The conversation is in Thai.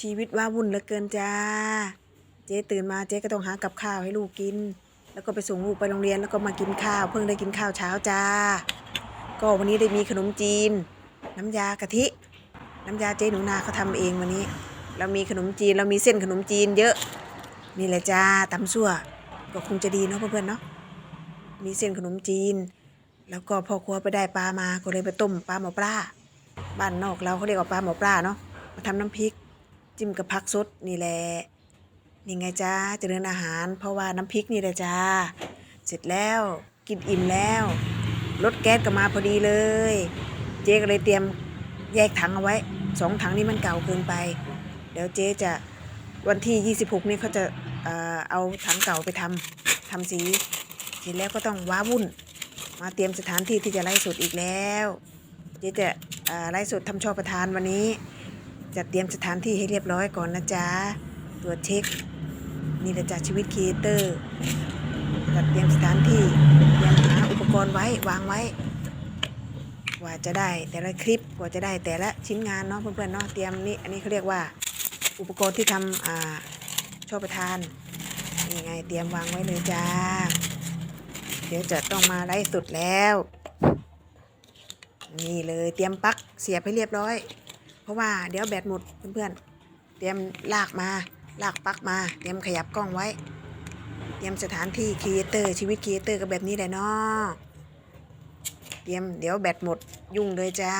ชีวิตว่าวุ่นเหลือเกินจ้า เจ๊ตื่นมาเจ๊ก็ต้องหากับข้าวให้ลูกกิน แล้วก็ไปส่งลูกไปโรงเรียนแล้วก็มากินข้าว เพิ่งได้กินข้าวเช้าจ้า ก็วันนี้ได้มีขนมจีน น้ำยากะทิ น้ำยาเจ๊หนูนาเขาทำเองวันนี้ เรามีขนมจีนเรามีเส้นขนมจีนเยอะ นี่แหละจ้าตำซั่ว ก็คงจะดีเนาะเพื่อนๆเนาะ มีเส้นขนมจีน แล้วก็พ่อครัวไปได้ปลามาก็เลยไปต้มปลาหมอปลา บ้านนอกเราเขาเรียกว่าปลาหมอปลาเนาะ มาทำน้ำพริก จิ้มกับผักสดนี่แหละนี่ไงจ้าเจริญอาหาร เพราะว่าน้ำพริกนี่แหละจ้า เสร็จแล้วกินอิ่มแล้วรถแก๊สก็มาพอดีเลย เจ๊ก็เลยเตรียมแยกถังเอาไว้สองถังนี่มันเก่าเกินไป เดี๋ยวเจ๊จะวันที่ 26 นี่เขาจะเอาถังเก่าไปทำทำสีเสร็จแล้วก็ต้องว้าวุ่น มาเตรียมสถานที่ที่จะไล่สดอีกแล้ว เจ๊จะไล่สดทำชอประธานวันนี้ จะเตรียมสถานที่ให้เรียบร้อยก่อนนะจ๊ะตรวจเช็ค นี่แหละจ้ะชีวิตครีเอเตอร์จัดเตรียมสถานที่เตรียมหาอุปกรณ์ไว้วางไว้กว่าจะได้แต่ละคลิปกว่าจะได้แต่ละชิ้นงานเนาะเพื่อนๆเนาะเตรียมนี่อันนี้เขาเรียกว่า อุปกรณ์ที่ทำอ่าช่อประทานนี่ไงเตรียมวางไว้เลยจ้า เดี๋ยวจะต้องมาไล่สุดแล้ว นี่เลยเตรียมปักเสียบให้เรียบร้อย เพราะว่าเดี๋ยวแบตหมดเพื่อนๆ เตรียมลากมา ลากปลั๊กมา เตรียมขยับกล้องไว้ เตรียมสถานที่ครีเอเตอร์ชีวิตครีเอเตอร์ก็แบบนี้แหละเนาะเตรียมเดี๋ยวแบตหมดยุ่งเลยจ้า